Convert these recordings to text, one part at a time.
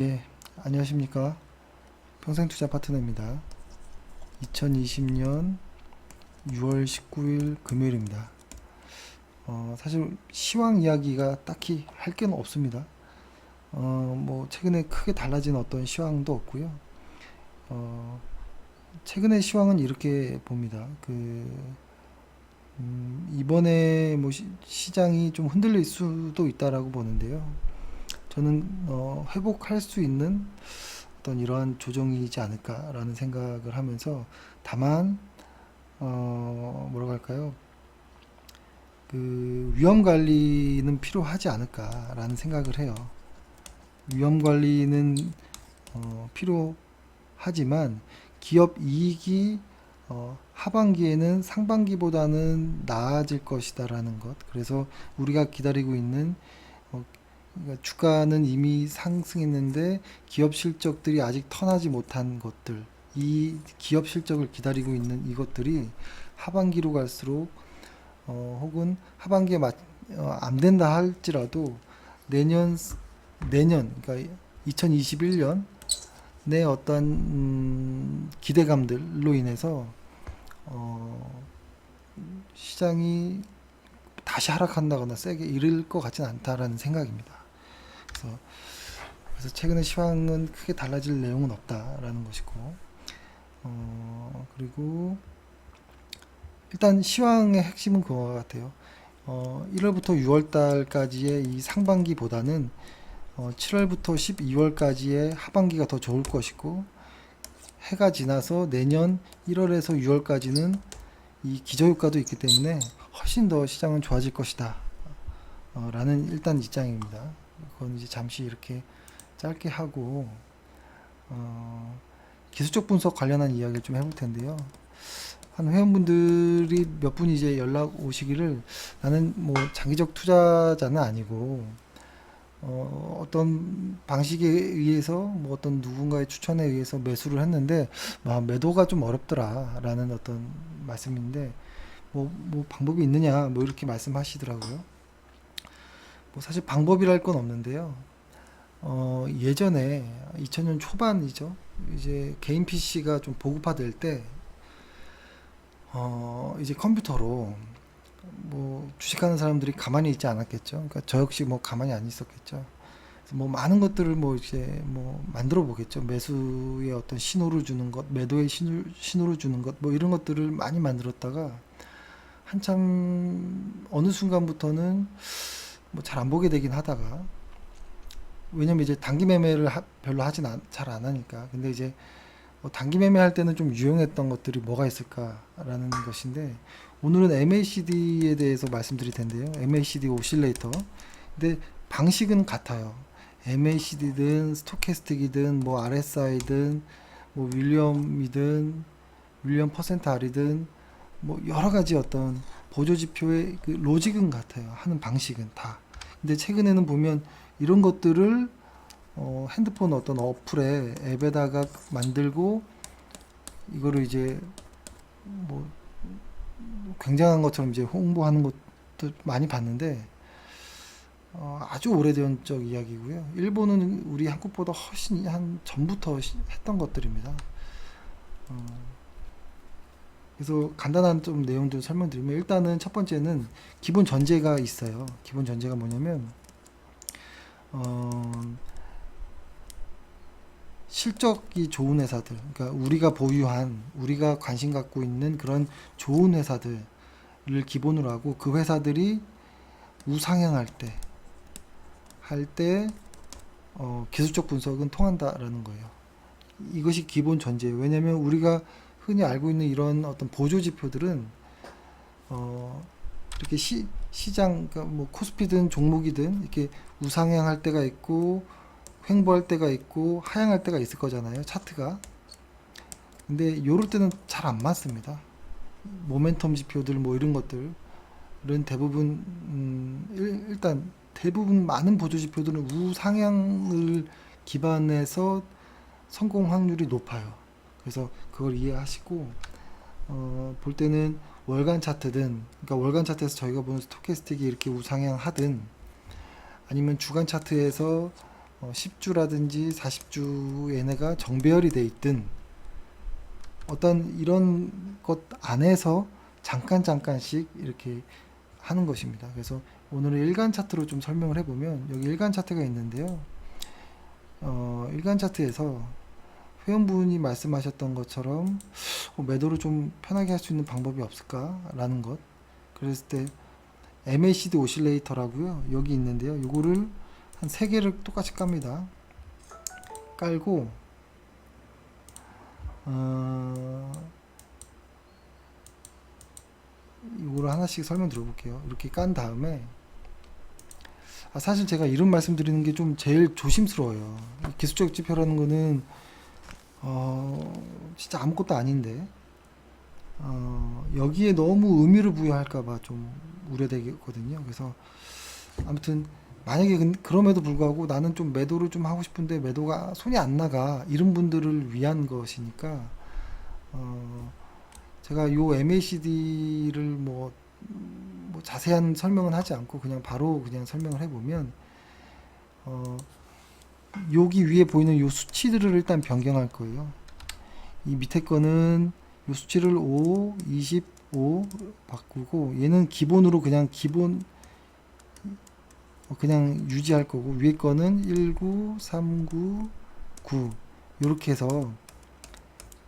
예, 안녕하십니까. 평생투자 파트너입니다. 2020년 6월 19일 금요일입니다. 어, 사실 시황 이야기가 딱히 할 게 없습니다. 어, 뭐, 최근에 크게 달라진 어떤 시황도 없고요. 어, 최근의 시황은 이렇게 봅니다. 그, 음, 이번에 뭐 시, 시장이 좀 흔들릴 수도 있다라고 보는데요. 저는 어, 회복할 수 있는 어떤 이러한 조정이지 않을까라는 생각을 하면서 다만 어, 뭐라고 할까요? 그 위험 관리는 필요하지 않을까라는 생각을 해요. 위험 관리는 어, 필요하지만 기업 이익이 어, 하반기에는 상반기보다는 나아질 것이다라는 것. 그래서 우리가 기다리고 있는 어, 그러니까 주가는 이미 상승했는데 기업 실적들이 아직 턴하지 못한 것들, 이 기업 실적을 기다리고 있는 이것들이 하반기로 갈수록 어, 혹은 하반기에 맞, 어, 안 된다 할지라도 내년 내년 그러니까 2021년 내 어떤 음, 기대감들로 인해서 어, 시장이 다시 하락한다거나 세게 이를 것 같지는 않다라는 생각입니다. 그래서, 그래서 최근의 시황은 크게 달라질 내용은 없다라는 것이고, 어, 그리고 일단 시황의 핵심은 그거 같아요. 어, 1월부터 6월 달까지의 이 상반기보다는 어, 7월부터 12월까지의 하반기가 더 좋을 것이고, 해가 지나서 내년 1월에서 6월까지는 이 기저효과도 있기 때문에 훨씬 더 시장은 좋아질 것이다. 어, 라는 일단 입장입니다. 그건 이제 잠시 이렇게 짧게 하고 어, 기술적 분석 관련한 이야기를 좀 해볼 텐데요. 한 회원분들이 몇 분이 이제 연락 오시기를 나는 뭐 장기적 투자자는 아니고 어, 어떤 방식에 의해서 뭐 어떤 누군가의 추천에 의해서 매수를 했는데 와, 매도가 좀 어렵더라라는 어떤 말씀인데 뭐, 뭐 방법이 있느냐 뭐 이렇게 말씀하시더라고요. 뭐 사실 방법이랄 건 없는데요. 어, 예전에 2000년 초반이죠. 이제 개인 PC가 좀 보급화될 때 어, 이제 컴퓨터로 뭐 주식하는 사람들이 가만히 있지 않았겠죠. 그러니까 저 역시 뭐 가만히 안 있었겠죠. 뭐 많은 것들을 뭐 이제 뭐 만들어 보겠죠. 매수의 어떤 신호를 주는 것, 매도의 신호, 신호를 주는 것, 뭐 이런 것들을 많이 만들었다가 한참 어느 순간부터는 뭐 잘 안 보게 되긴 하다가 왜냐면 이제 단기 매매를 하- 별로 하진 잘 안 하니까 근데 이제 뭐 단기 매매할 때는 좀 유용했던 것들이 뭐가 있을까라는 것인데 오늘은 MACD에 대해서 말씀드릴 텐데요. MACD 오실레이터. 근데 방식은 같아요. MACD든 스토캐스틱이든 뭐 RSI든 뭐 윌리엄이든 윌리엄 퍼센트 R이든 뭐 여러 가지 어떤 보조 지표의 그 로직은 같아요. 하는 방식은 다. 근데 최근에는 보면 이런 것들을 어, 핸드폰 어떤 어플에 앱에다가 만들고 이거를 이제 뭐 굉장한 것처럼 이제 홍보하는 것도 많이 봤는데 어, 아주 오래된 적 이야기고요. 일본은 우리 한국보다 훨씬 한 전부터 시- 했던 것들입니다. 어, 그래서 간단한 좀 내용들 설명드리면 일단은 첫 번째는 기본 전제가 있어요. 기본 전제가 뭐냐면 어, 실적이 좋은 회사들, 그러니까 우리가 보유한, 우리가 관심 갖고 있는 그런 좋은 회사들을 기본으로 하고 그 회사들이 우상향할 때, 할 때, 어, 기술적 분석은 통한다라는 거예요. 이것이 기본 전제예요. 왜냐면 우리가 흔히 알고 있는 이런 어떤 보조 지표들은, 어, 이렇게 시, 시장, 그러니까 뭐 코스피든 종목이든 이렇게 우상향할 때가 있고, 횡보할 때가 있고 하향할 때가 있을 거잖아요 차트가. 근데 요럴 때는 잘 안 맞습니다. 모멘텀 지표들 뭐 이런 것들은 대부분 음, 일, 일단 대부분 많은 보조 지표들은 우상향을 기반해서 성공 확률이 높아요 그래서 그걸 이해하시고 어, 볼 때는 월간 차트든 그러니까 월간 차트에서 저희가 보는 스토캐스틱이 이렇게 우상향 하든 아니면 주간 차트에서 어, 10주라든지 40주 얘네가 정배열이 돼 있든 어떤 이런 것 안에서 잠깐 잠깐씩 이렇게 하는 것입니다. 그래서 오늘은 일간 차트로 좀 설명을 해보면 여기 일간 차트가 있는데요. 어, 일간 차트에서 회원분이 말씀하셨던 것처럼 어, 매도를 좀 편하게 할 수 있는 방법이 없을까라는 것. 그랬을 때 MACD 오실레이터라고요. 여기 있는데요. 요거를 한 세 개를 똑같이 깝니다. 깔고 어, 이거를 하나씩 설명 들어볼게요. 이렇게 깐 다음에 아, 사실 제가 이런 말씀 드리는 게 좀 제일 조심스러워요. 이 기술적 지표라는 거는 어, 진짜 아무것도 아닌데 어, 여기에 너무 의미를 부여할까봐 좀 우려되거든요. 그래서 아무튼 만약에 근- 그럼에도 불구하고 나는 좀 매도를 좀 하고 싶은데 매도가 손이 안 나가 이런 분들을 위한 것이니까 어, 제가 요 MACD를 뭐, 음, 뭐 자세한 설명은 하지 않고 그냥 바로 그냥 설명을 해보면 어, 여기 위에 보이는 요 수치들을 일단 변경할 거예요. 이 밑에 거는 요 수치를 5, 25 바꾸고 얘는 기본으로 그냥 기본 어, 그냥 유지할 거고 위에 거는 19, 39, 9 이렇게 해서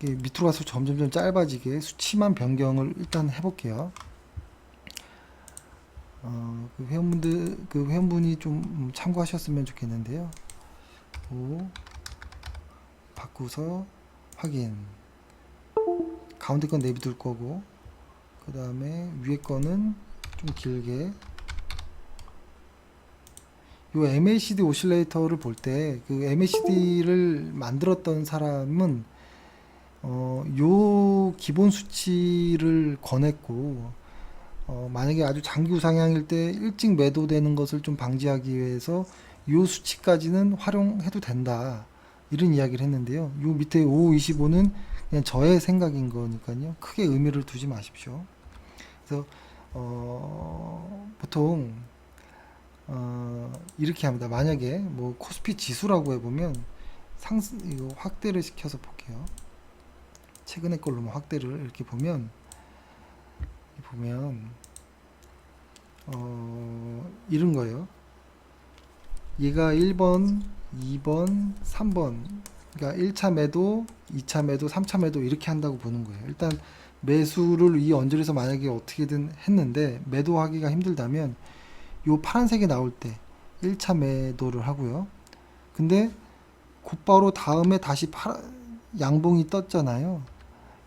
밑으로 가서 점점점 짧아지게 수치만 변경을 일단 해볼게요. 어, 그 회원분들 그 회원분이 좀 음, 참고하셨으면 좋겠는데요. 5 바꾸서 확인. 가운데 건 내비둘 거고 그 다음에 위에 거는 좀 길게 요 MACD 오실레이터를 볼 때 그 MACD를 만들었던 사람은 어, 요 기본 수치를 권했고 어, 만약에 아주 장기 우상향일 때 일찍 매도되는 것을 좀 방지하기 위해서 요 수치까지는 활용해도 된다 이런 이야기를 했는데요. 요 밑에 525는 그냥 저의 생각인 거니까요. 크게 의미를 두지 마십시오. 그래서 어, 보통 어, 이렇게 합니다. 만약에 뭐 코스피 지수라고 해보면 상승 이거 확대를 시켜서 볼게요. 최근의 걸로만 확대를 이렇게 보면 보면 어, 이런 거예요. 얘가 1번, 2번, 3번. 그러니까 1차 매도, 2차 매도, 3차 매도 이렇게 한다고 보는 거예요. 일단 매수를 이 언저리에서 만약에 어떻게든 했는데 매도하기가 힘들다면 요 파란색이 나올 때 1차 매도를 하고요. 근데 곧바로 다음에 다시 파, 양봉이 떴잖아요.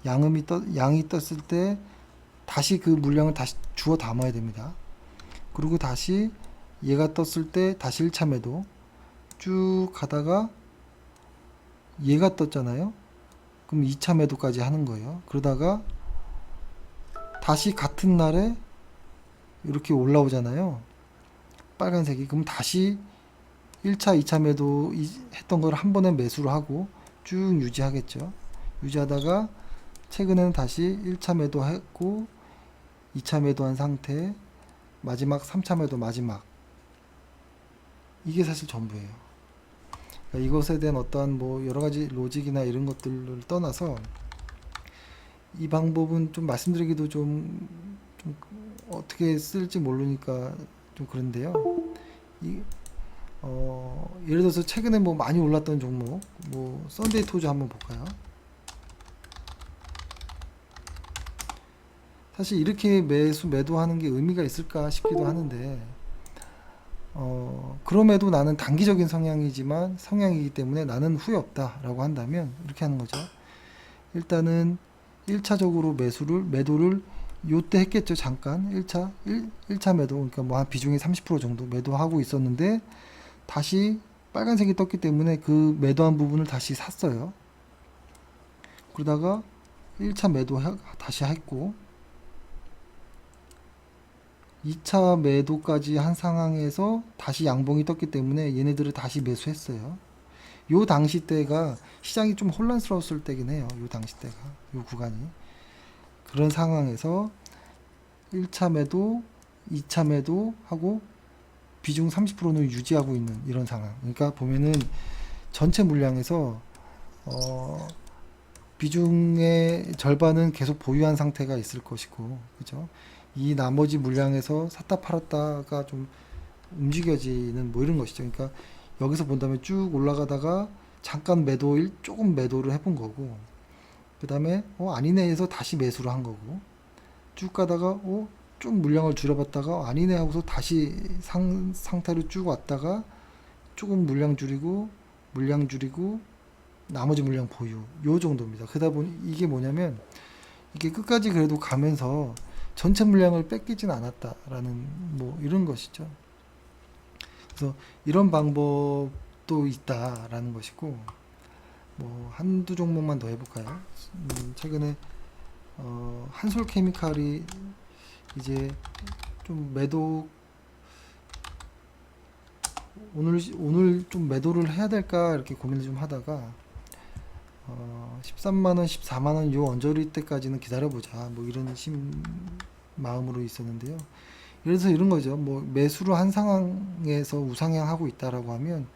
양음이 떠, 양이 떴을 때 다시 그 물량을 다시 주워 담아야 됩니다. 그리고 다시 얘가 떴을 때 다시 1차 매도 쭉 가다가 얘가 떴잖아요. 그럼 2차 매도까지 하는 거예요. 그러다가 다시 같은 날에 이렇게 올라오잖아요. 빨간색이 그럼 다시 1차, 2차 매도 이- 했던 걸 한 번에 매수를 하고 쭉 유지하겠죠. 유지하다가 최근에는 다시 1차 매도 했고 2차 매도한 상태 마지막 3차 매도 마지막 이게 사실 전부예요. 그러니까 이것에 대한 어떠한 뭐 여러 가지 로직이나 이런 것들을 떠나서 이 방법은 좀 말씀드리기도 좀, 좀 어떻게 쓸지 모르니까 좀 그런데요. 이, 어, 예를 들어서 최근에 뭐 많이 올랐던 종목, 뭐 썬데이 토즈 한번 볼까요? 사실 이렇게 매수 매도하는 게 의미가 있을까 싶기도 하는데 어, 그럼에도 나는 단기적인 성향이지만 성향이기 때문에 나는 후회 없다라고 한다면 이렇게 하는 거죠. 일단은 1차적으로 매수를 매도를 요때 했겠죠. 잠깐 1차 1, 1차 매도 그러니까 뭐 한 비중이 30% 정도 매도하고 있었는데 다시 빨간색이 떴기 때문에 그 매도한 부분을 다시 샀어요. 그러다가 1차 매도 해- 다시 했고 2차 매도까지 한 상황에서 다시 양봉이 떴기 때문에 얘네들을 다시 매수했어요. 요 당시 때가 시장이 좀 혼란스러웠을 때긴 해요. 요 당시 때가 요 구간이 그런 상황에서 1차 매도, 2차 매도 하고 비중 30%는 유지하고 있는 이런 상황. 그러니까 보면은 전체 물량에서 어 비중의 절반은 계속 보유한 상태가 있을 것이고, 그죠? 이 나머지 물량에서 샀다 팔았다가 좀 움직여지는 뭐 이런 것이죠. 그러니까 여기서 본다면 쭉 올라가다가 잠깐 매도일 조금 매도를 해본 거고, 그 다음에 어 아니네 해서 다시 매수를 한 거고, 쭉 가다가 어 좀 물량을 줄여봤다가 어, 아니네 하고서 다시 상 상태로 쭉 왔다가 조금 물량 줄이고 물량 줄이고 나머지 물량 보유 요 정도입니다. 그러다 보니 이게 뭐냐면 이게 끝까지 그래도 가면서 전체 물량을 뺏기진 않았다라는 뭐 이런 것이죠. 그래서 이런 방법도 있다라는 것이고 뭐 한두 종목만 더 해볼까요? 음, 최근에 어, 한솔 케미칼이 이제 좀 매도 오늘 오늘 좀 매도를 해야 될까 이렇게 고민을 좀 하다가 어, 13만 원, 14만 원 요 언저리 때까지는 기다려 보자. 뭐 이런 심 마음으로 있었는데요. 그래서 이런 거죠. 뭐 매수를 한 상황에서 우상향하고 있다라고 하면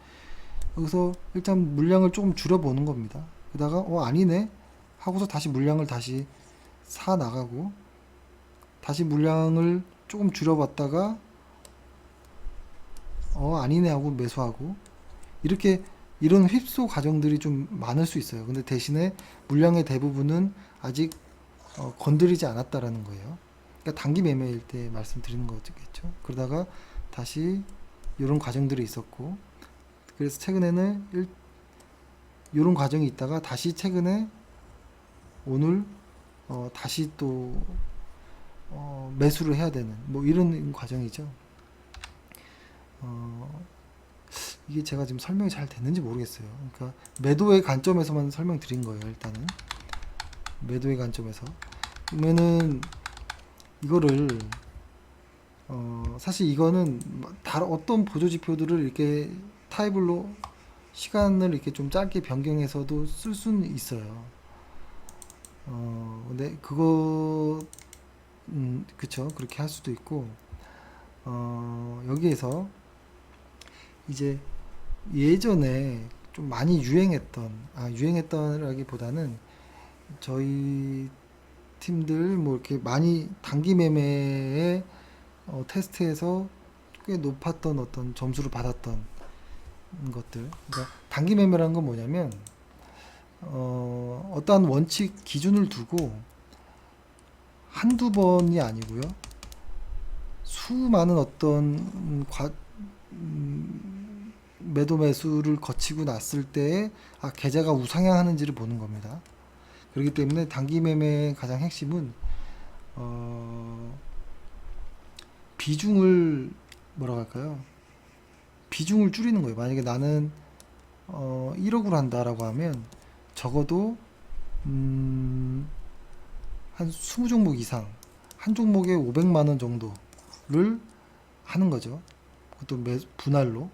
여기서 일단 물량을 조금 줄여 보는 겁니다. 그러다가 어 아니네 하고서 다시 물량을 다시 사 나가고 다시 물량을 조금 줄여봤다가 어 아니네 하고 매수하고 이렇게 이런 휩소 과정들이 좀 많을 수 있어요. 근데 대신에 물량의 대부분은 아직 어, 건드리지 않았다라는 거예요. 그러니까 단기 매매일 때 말씀드리는 거겠죠. 그러다가 다시 이런 과정들이 있었고 그래서 최근에는 일, 이런 과정이 있다가 다시 최근에 오늘 어, 다시 또 어, 매수를 해야 되는 뭐 이런 과정이죠. 어, 이게 제가 지금 설명이 잘 됐는지 모르겠어요. 그러니까 매도의 관점에서만 설명드린 거예요. 일단은 매도의 관점에서 그러면은 이거를 어, 사실 이거는 다른 어떤 보조 지표들을 이렇게 타입으로 시간을 이렇게 좀 짧게 변경해서도 쓸 수는 있어요. 어, 근데 그거 음, 그쵸 그렇게 할 수도 있고 어, 여기에서 이제 예전에 좀 많이 유행했던 아 유행했던라기보다는 저희 팀들 뭐 이렇게 많이 단기 매매에 어, 테스트해서 꽤 높았던 어떤 점수를 받았던 것들. 그러니까 단기 매매라는 건 뭐냐면 어, 어떠한 원칙 기준을 두고 한두 번이 아니고요. 수많은 어떤 과, 음, 매도 매수를 거치고 났을 때 아, 계좌가 우상향하는지를 보는 겁니다. 그렇기 때문에 단기 매매의 가장 핵심은 어, 비중을 뭐라고 할까요? 비중을 줄이는 거예요. 만약에 나는 어, 1억으로 한다라고 하면 적어도 음, 한 20종목 이상 한 종목에 500만 원 정도를 하는 거죠. 그것도 매, 분할로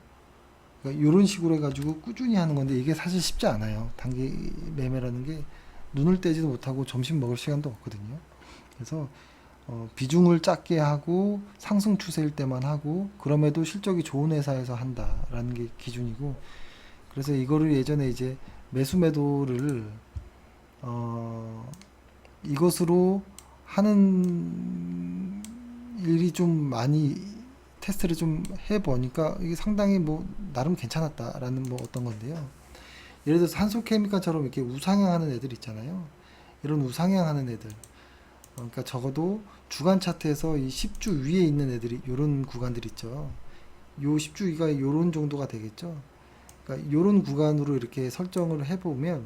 그러니까 이런 식으로 해가지고 꾸준히 하는 건데 이게 사실 쉽지 않아요. 단기 매매라는 게 눈을 떼지도 못하고 점심 먹을 시간도 없거든요. 그래서 어, 비중을 작게 하고 상승 추세일 때만 하고 그럼에도 실적이 좋은 회사에서 한다라는 게 기준이고 그래서 이거를 예전에 이제 매수 매도를 어, 이것으로 하는 일이 좀 많이 테스트를 좀 해보니까 이게 상당히 뭐 나름 괜찮았다라는 뭐 어떤 건데요. 예를 들어서 한솔 케미칼처럼 이렇게 우상향하는 애들 있잖아요. 이런 우상향하는 애들. 어, 그러니까 적어도 주간 차트에서 이 10주 위에 있는 애들이 이런 구간들 있죠. 요 10주 위가 요런 정도가 되겠죠. 그러니까 요런 구간으로 이렇게 설정을 해보면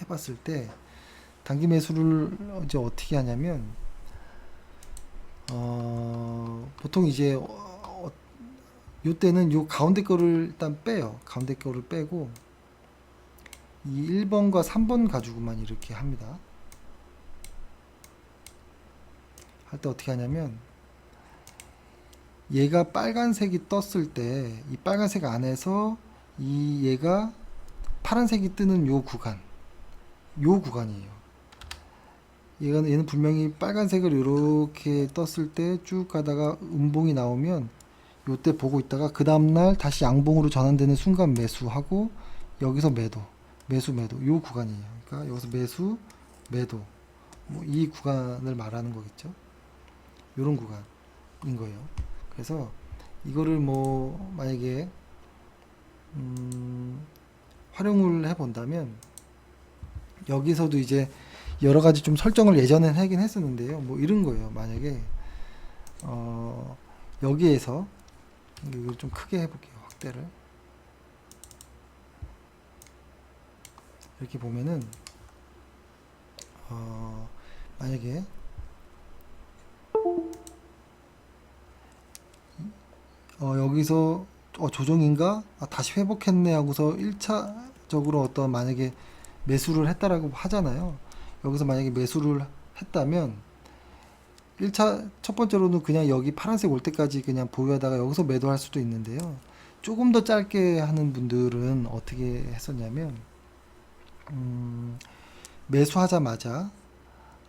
해봤을 때 단기 매수를 이제 어떻게 하냐면 어, 보통 이제 어, 어, 요 때는 요 가운데 거를 일단 빼요. 가운데 거를 빼고 이 1번과 3번 가지고만 이렇게 합니다. 할 때 어떻게 하냐면 얘가 빨간색이 떴을 때 이 빨간색 안에서 이 얘가 파란색이 뜨는 요 구간 요 구간이에요. 얘가 얘는 분명히 빨간색을 이렇게 떴을 때 쭉 가다가 음봉이 나오면 요때 보고 있다가 그 다음날 다시 양봉으로 전환되는 순간 매수하고 여기서 매도 매수 매도. 요 구간이에요. 그러니까 여기서 매수 매도. 뭐 이 구간을 말하는 거겠죠? 요런 구간인 거예요. 그래서 이거를 뭐 만약에 음, 활용을 해 본다면 여기서도 이제 여러 가지 좀 설정을 예전엔 하긴 했었는데요. 뭐 이런 거예요. 만약에 어, 여기에서 이걸 좀 크게 해볼게요. 확대를 이렇게 보면은 어, 만약에 어, 여기서 어, 조정인가? 아, 다시 회복했네 하고서 1차적으로 어떤 만약에 매수를 했다라고 하잖아요. 여기서 만약에 매수를 했다면 1차 첫 번째로는 그냥 여기 파란색 올 때까지 그냥 보유하다가 여기서 매도할 수도 있는데요. 조금 더 짧게 하는 분들은 어떻게 했었냐면 음, 매수하자마자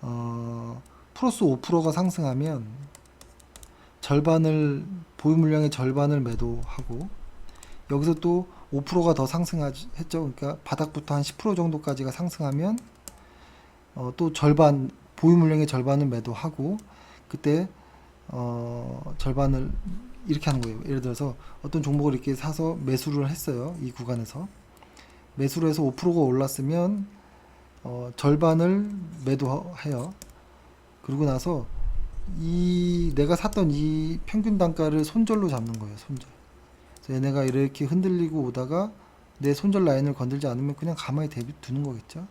어, 플러스 5%가 상승하면 절반을 보유 물량의 절반을 매도하고 여기서 또 5%가 더 상승했죠. 그러니까 바닥부터 한 10% 정도까지가 상승하면 어, 또 절반 보유 물량의 절반을 매도하고 그때 어, 절반을 이렇게 하는 거예요. 예를 들어서 어떤 종목을 이렇게 사서 매수를 했어요. 이 구간에서 매수를 해서 5%가 올랐으면 어, 절반을 매도해요. 그러고 나서 이 내가 샀던 이 평균 단가를 손절로 잡는 거예요. 손절. 그래서 얘네가 이렇게 흔들리고 오다가 내 손절 라인을 건들지 않으면 그냥 가만히 대비 두는 거겠죠.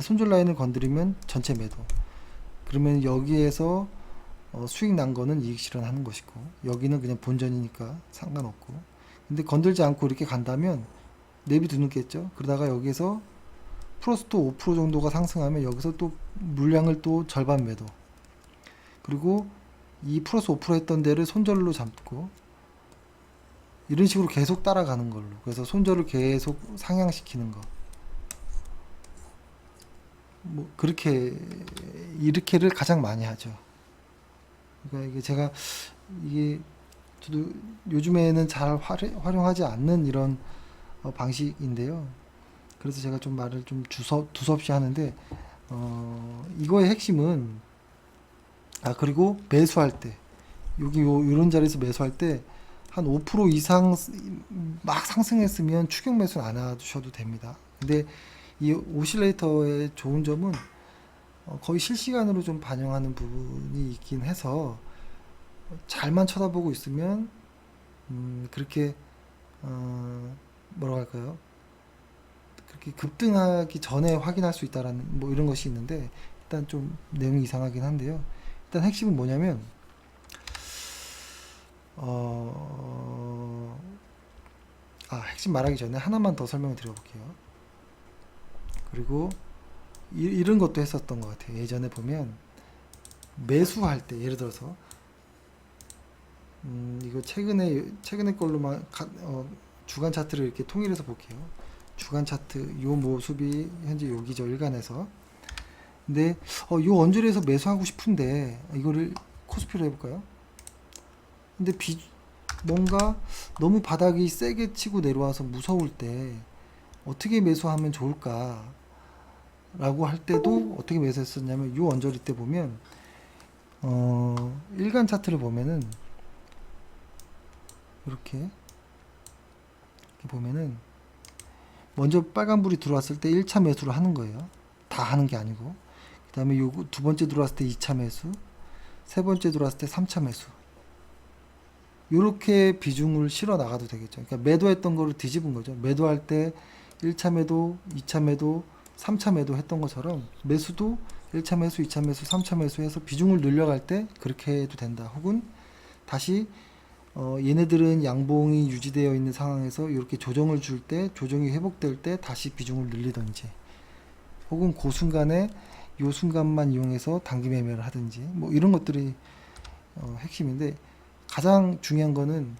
손절 라인을 건드리면 전체 매도. 그러면 여기에서 어, 수익 난 거는 이익 실현하는 것이고 여기는 그냥 본전이니까 상관없고. 근데 건들지 않고 이렇게 간다면 내비 두는 겠죠. 그러다가 여기서 플러스 또 5% 정도가 상승하면 여기서 또 물량을 또 절반 매도. 그리고 이 플러스 5% 했던 데를 손절로 잡고 이런 식으로 계속 따라가는 걸로. 그래서 손절을 계속 상향시키는 거. 뭐 그렇게 이렇게를 가장 많이 하죠. 그러니까 이게 제가 이게 저도 요즘에는 잘 활- 활용하지 않는 이런 어, 방식인데요. 그래서 제가 좀 말을 좀 주서, 두섭이 하는데 어, 이거의 핵심은 아 그리고 매수할 때 여기 요 요런 자리에서 매수할 때 한 5% 이상 막 상승했으면 추격 매수는 안 하셔도 됩니다. 근데 이 오실레이터의 좋은 점은 어, 거의 실시간으로 좀 반영하는 부분이 있긴 해서 잘만 쳐다보고 있으면 음, 그렇게 어, 뭐라고 할까요? 그렇게 급등하기 전에 확인할 수 있다라는 뭐 이런 것이 있는데 일단 좀 내용이 이상하긴 한데요. 일단 핵심은 뭐냐면 어, 아 핵심 말하기 전에 하나만 더 설명을 드려볼게요. 그리고 이, 이런 것도 했었던 것 같아요. 예전에 보면 매수할 때 예를 들어서 음, 이거 최근에 최근에 걸로만 가- 어, 주간 차트를 이렇게 통일해서 볼게요. 주간 차트 요 모습이 현재 여기죠 일간에서. 근데 어, 요 언저리에서 매수하고 싶은데 이거를 코스피로 해볼까요? 근데 비 뭔가 너무 바닥이 세게 치고 내려와서 무서울 때 어떻게 매수하면 좋을까? 라고 할 때도 어떻게 매수했었냐면 요 언저리 때 보면 어 일간 차트를 보면은 이렇게 이렇게 보면은 먼저 빨간불이 들어왔을 때 1차 매수를 하는 거예요. 다 하는 게 아니고 그 다음에 두 번째 들어왔을 때 2차 매수 세 번째 들어왔을 때 3차 매수 요렇게 비중을 실어 나가도 되겠죠. 그러니까 매도했던 거를 뒤집은 거죠. 매도할 때 1차 매도, 2차 매도, 3차 매도 했던 것처럼 매수도 1차 매수, 2차 매수, 3차 매수해서 비중을 늘려갈 때 그렇게 해도 된다. 혹은 다시 어, 얘네들은 양봉이 유지되어 있는 상황에서 이렇게 조정을 줄 때, 조정이 회복될 때 다시 비중을 늘리든지, 혹은 그 순간에 요 순간만 이용해서 단기 매매를 하든지, 뭐 이런 것들이 어, 핵심인데 가장 중요한 거는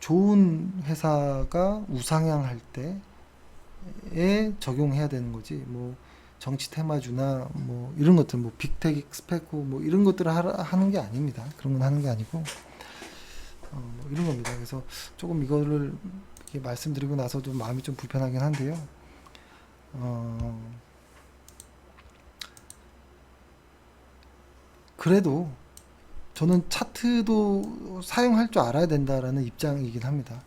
좋은 회사가 우상향할 때 에 적용해야 되는 거지. 뭐 정치 테마주나 뭐 이런 것들, 뭐 빅테크 스페코 뭐 이런 것들을 하라- 하는 게 아닙니다. 그런 건 하는 게 아니고 어, 뭐 이런 겁니다. 그래서 조금 이거를 이렇게 말씀드리고 나서도 마음이 좀 불편하긴 한데요. 어, 그래도 저는 차트도 사용할 줄 알아야 된다라는 입장이긴 합니다.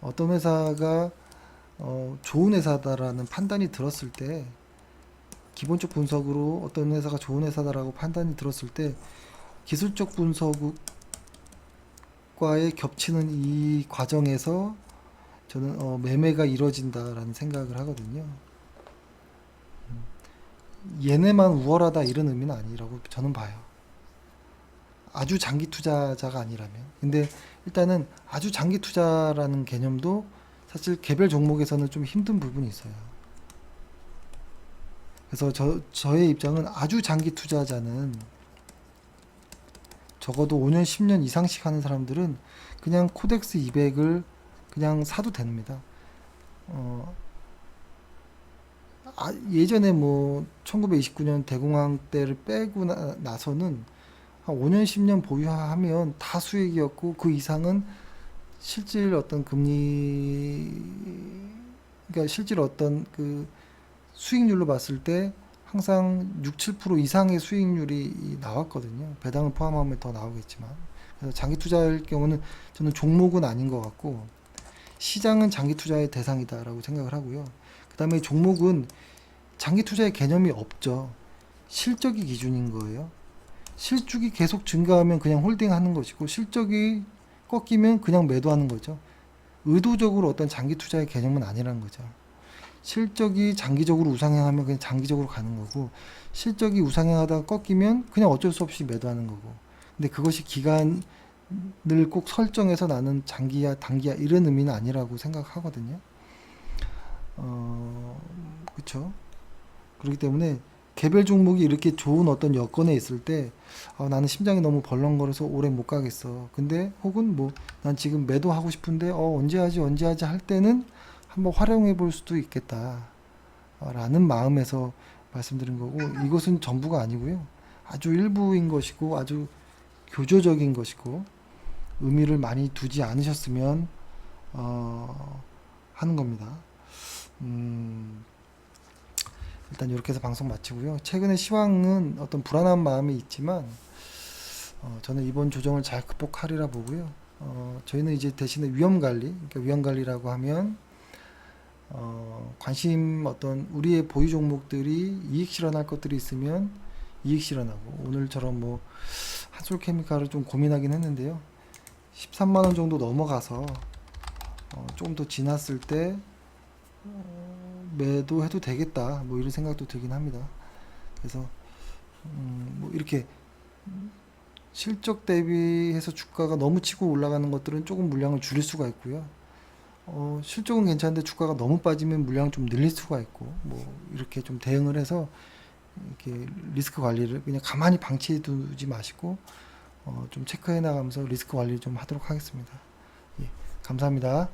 어떤 회사가 어, 좋은 회사다라는 판단이 들었을 때 기본적 분석으로 어떤 회사가 좋은 회사다라고 판단이 들었을 때 기술적 분석과의 겹치는 이 과정에서 저는 어, 매매가 이루어진다라는 생각을 하거든요. 음, 얘네만 우월하다 이런 의미는 아니라고 저는 봐요. 아주 장기 투자자가 아니라면. 근데 일단은 아주 장기 투자라는 개념도 사실 개별 종목에서는 좀 힘든 부분이 있어요. 그래서 저, 저의 입장은 아주 장기 투자자는 적어도 5년, 10년 이상씩 하는 사람들은 그냥 코덱스 200을 그냥 사도 됩니다. 어, 아, 예전에 뭐 1929년 대공황 때를 빼고 나, 나서는 한 5년, 10년 보유하면 다 수익이었고 그 이상은 실질 어떤 금리 그러니까 실질 어떤 그 수익률로 봤을 때 항상 6, 7% 이상의 수익률이 나왔거든요. 배당을 포함하면 더 나오겠지만. 그래서 장기 투자할 경우는 저는 종목은 아닌 것 같고 시장은 장기 투자의 대상이다라고 생각을 하고요. 그 다음에 종목은 장기 투자의 개념이 없죠. 실적이 기준인 거예요. 실적이 계속 증가하면 그냥 홀딩하는 것이고 실적이 꺾이면 그냥 매도하는 거죠. 의도적으로 어떤 장기 투자의 개념은 아니라는 거죠. 실적이 장기적으로 우상향하면 그냥 장기적으로 가는 거고 실적이 우상향하다가 꺾이면 그냥 어쩔 수 없이 매도하는 거고 근데 그것이 기간을 꼭 설정해서 나는 장기야 단기야 이런 의미는 아니라고 생각하거든요. 어 그렇죠. 그렇기 때문에 개별 종목이 이렇게 좋은 어떤 여건에 있을 때 아, 나는 심장이 너무 벌렁거려서 오래 못 가겠어. 근데 혹은 뭐 난 지금 매도하고 싶은데 어 언제 하지 언제 하지 할 때는 한번 활용해 볼 수도 있겠다. 어, 라는 마음에서 말씀드린 거고 이것은 전부가 아니고요. 아주 일부인 것이고 아주 교조적인 것이고 의미를 많이 두지 않으셨으면 어, 하는 겁니다. 음, 일단 이렇게 해서 방송 마치고요. 최근에 시황은 어떤 불안한 마음이 있지만 어, 저는 이번 조정을 잘 극복하리라 보고요. 어, 저희는 이제 대신에 위험 관리, 그러니까 위험 관리라고 하면 어, 관심 어떤 우리의 보유 종목들이 이익 실현할 것들이 있으면 이익 실현하고 오늘처럼 뭐 한솔 케미칼을 좀 고민하긴 했는데요. 13만 원 정도 넘어가서 어, 조금 더 지났을 때 어, 매도해도 되겠다 뭐 이런 생각도 들긴 합니다. 그래서 음, 뭐 이렇게 실적 대비해서 주가가 너무 치고 올라가는 것들은 조금 물량을 줄일 수가 있고요. 어, 실적은 괜찮은데 주가가 너무 빠지면 물량을 좀 늘릴 수가 있고 뭐 이렇게 좀 대응을 해서 이렇게 리스크 관리를 그냥 가만히 방치해 두지 마시고 어, 좀 체크해 나가면서 리스크 관리 좀 하도록 하겠습니다. 예, 감사합니다.